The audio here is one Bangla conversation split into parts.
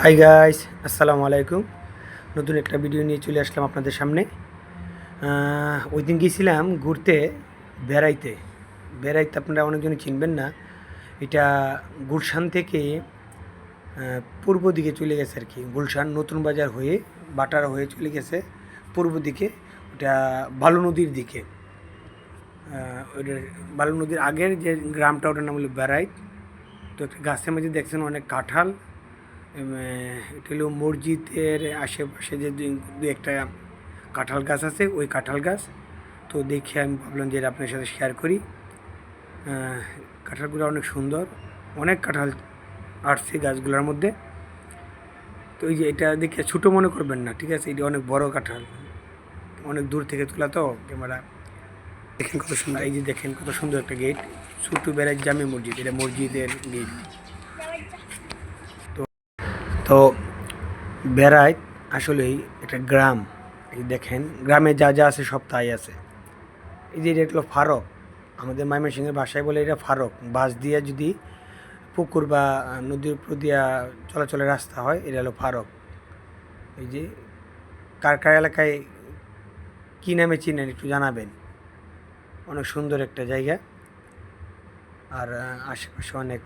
হাই গাইস আসসালামু আলাইকুম। নতুন একটা ভিডিও নিয়ে চলে আসলাম আপনাদের সামনে। ওই দিন গিয়েছিলাম ঘুরতে বেড়াইতে। বেড়াইতে আপনারা অনেকজনই চিনবেন না। এটা গুলশান থেকে পূর্ব দিকে চলে গেছে আর কি। গুলশান নতুন বাজার হয়ে বাটার হয়ে চলে গেছে পূর্ব দিকে। ওটা বালু নদীর দিকে। আহ, ওইটার বালু নদীর আগের যে গ্রামটা ওটার নাম হলো বেড়াইত। তো একটা গাছের মধ্যে দেখছেন অনেক কাঁঠাল। এটা হলো মসজিদের আশেপাশে যে দুই একটা কাঁঠাল গাছ আছে, ওই কাঁঠাল গাছ। তো দেখে আমি ভাবলাম যে আপনার সাথে শেয়ার করি। কাঁঠালগুলো অনেক সুন্দর, অনেক কাঁঠাল আসছে গাছগুলোর মধ্যে। তো এই যে এটা দেখে ছোটো মনে করবেন না, ঠিক আছে? এটা অনেক বড় কাঁঠাল, অনেক দূর থেকে তোলা তো, ক্যামেরা দেখেন কত সুন্দর, এই যে দেখেন কত সুন্দর একটা গেট ছোট্ট বেড়াই জামে মসজিদ, এটা মসজিদের গেট তো বেড়ায় আসলেই একটা গ্রাম। এই দেখেন, গ্রামে যা যা আছে সব তাই আছে। এই যে এটা হলো ফারক, আমাদের ময়মনসিংহের ভাষায় বলে এটা ফারক। বাস দিয়ে যদি পুকুর বা নদীর উপর দিয়া চলাচলের রাস্তা হয়, এটা হলো ফারক। এই যে কার কার এলাকায় কী নামে চিনেন একটু জানাবেন। অনেক সুন্দর একটা জায়গা। আর আশেপাশে অনেক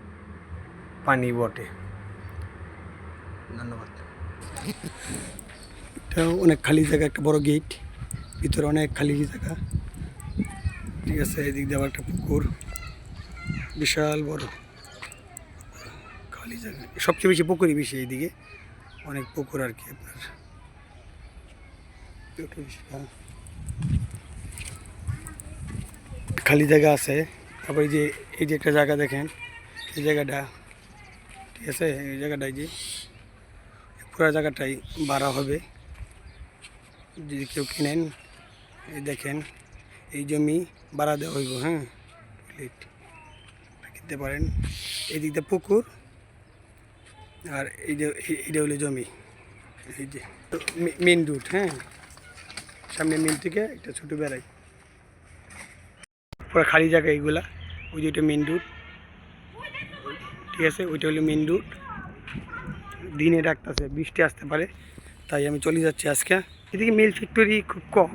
পানি বটে। ধন্যবাদ। এটা অনেক খালি জায়গা, একটা বড় গেট ভিতরে অনেক খালি জায়গা। ঠিক আছে, এদিক দিয়ে আবার একটা পুকুর। বিশাল বড়। খালি জায়গা। সবচেয়ে বেশি পুকুরই বেশি এইদিকে। অনেক পুকুর আর কি আপনার। খালি জায়গা আছে। তারপরে এই যে এই যে একটা জায়গা দেখেন, এই জায়গাটা। ঠিক আছে, এই জায়গাটাই যে। পুরো জায়গাটাই ভাড়া হবে। যদি কেউ কিনেন, এই দেখেন, এই জমি ভাড়া দেওয়া হইব হ্যাঁ? টয়লেট কিনতে পারেন। এই দিকটা পুকুর, আর এই যে এই- এইটা হলো জমি। এই যে মেন রুট হ্যাঁ? সামনে মেন থেকে একটা ছোটো বেড়াই। পুরো খালি জায়গা এইগুলা। ওই যে ওইটা মেন রুট ঠিক আছে? ওইটা হলো মেন রুট দিনে ডাকতেছে, বৃষ্টি আসতে পারে, তাই আমি চলে যাচ্ছি আজকে। এদিকে মিল ফ্যাক্টরি খুব কম।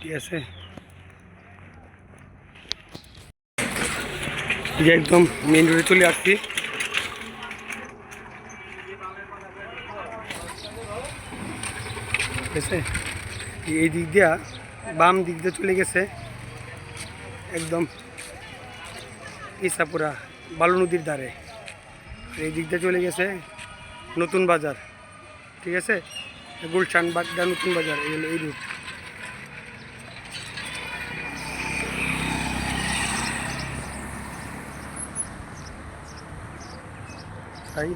ঠিক আছে। একদম মেন রোডে চলে আসছি। ঠিক আছে? এই দিক দিয়া বাম দিক দিয়ে চলে গেছে। একদম ইসাপুরা বালু নদীর ধারে। এই দিক দিয়ে চলে গেছে নতুন বাজার, ঠিক আছে? গুলশান বাগদা নতুন বাজার, এই হলো এই রুট। তাই?